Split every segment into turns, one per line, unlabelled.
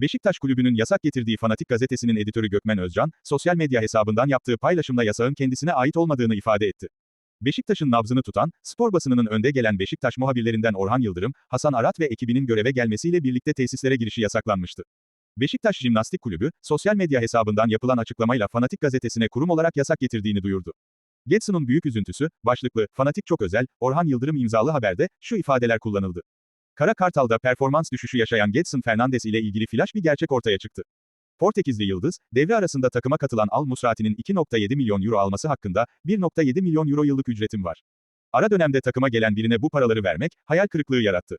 Beşiktaş Kulübü'nün yasak getirdiği Fanatik gazetesinin editörü Gökmen Özcan, sosyal medya hesabından yaptığı paylaşımla yasağın kendisine ait olmadığını ifade etti. Beşiktaş'ın nabzını tutan, spor basınının önde gelen Beşiktaş muhabirlerinden Orhan Yıldırım, Hasan Arat ve ekibinin göreve gelmesiyle birlikte tesislere girişi yasaklanmıştı. Beşiktaş Jimnastik Kulübü, sosyal medya hesabından yapılan açıklamayla Fanatik gazetesine kurum olarak yasak getirdiğini duyurdu. Getson'un büyük üzüntüsü, başlıklı, Fanatik çok özel, Orhan Yıldırım imzalı haberde, şu ifadeler kullanıldı. Kara Kartal'da performans düşüşü yaşayan Getson Fernandes ile ilgili flash bir gerçek ortaya çıktı. Portekizli Yıldız, devre arasında takıma katılan Al Musrati'nin 2.7 milyon euro alması hakkında 1.7 milyon euro yıllık ücretim var. Ara dönemde takıma gelen birine bu paraları vermek, hayal kırıklığı yarattı.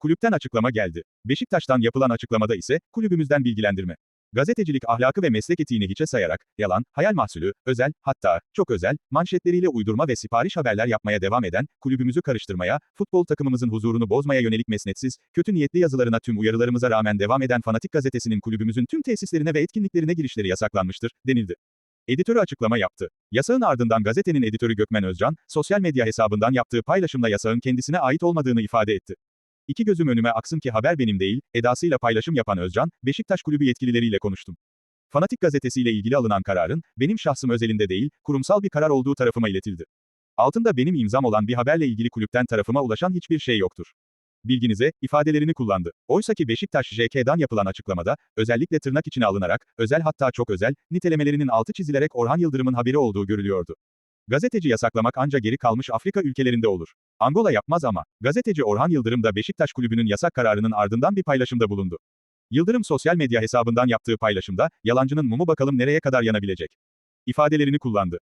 Kulüpten açıklama geldi. Beşiktaş'tan yapılan açıklamada ise, kulübümüzden bilgilendirme. Gazetecilik ahlakı ve meslek etiğini hiçe sayarak, yalan, hayal mahsulü, özel, hatta, çok özel, manşetleriyle uydurma ve sipariş haberler yapmaya devam eden, kulübümüzü karıştırmaya, futbol takımımızın huzurunu bozmaya yönelik mesnetsiz, kötü niyetli yazılarına tüm uyarılarımıza rağmen devam eden Fanatik gazetesinin kulübümüzün tüm tesislerine ve etkinliklerine girişleri yasaklanmıştır, denildi. Editörü açıklama yaptı. Yasağın ardından gazetenin editörü Gökmen Özcan, sosyal medya hesabından yaptığı paylaşımla yasağın kendisine ait olmadığını ifade etti. İki gözüm önüme aksın ki haber benim değil, edasıyla paylaşım yapan Özcan, Beşiktaş kulübü yetkilileriyle konuştum. Fanatik gazetesiyle ilgili alınan kararın, benim şahsım özelinde değil, kurumsal bir karar olduğu tarafıma iletildi. Altında benim imzam olan bir haberle ilgili kulüpten tarafıma ulaşan hiçbir şey yoktur. Bilginize, ifadelerini kullandı. Oysaki Beşiktaş JK'dan yapılan açıklamada, özellikle tırnak içine alınarak, özel hatta çok özel, nitelemelerinin altı çizilerek Orhan Yıldırım'ın haberi olduğu görülüyordu. Gazeteci yasaklamak anca geri kalmış Afrika ülkelerinde olur. Angola yapmaz ama, gazeteci Orhan Yıldırım da Beşiktaş kulübünün yasak kararının ardından bir paylaşımda bulundu. Yıldırım sosyal medya hesabından yaptığı paylaşımda, yalancının mumu bakalım nereye kadar yanabilecek ifadelerini kullandı.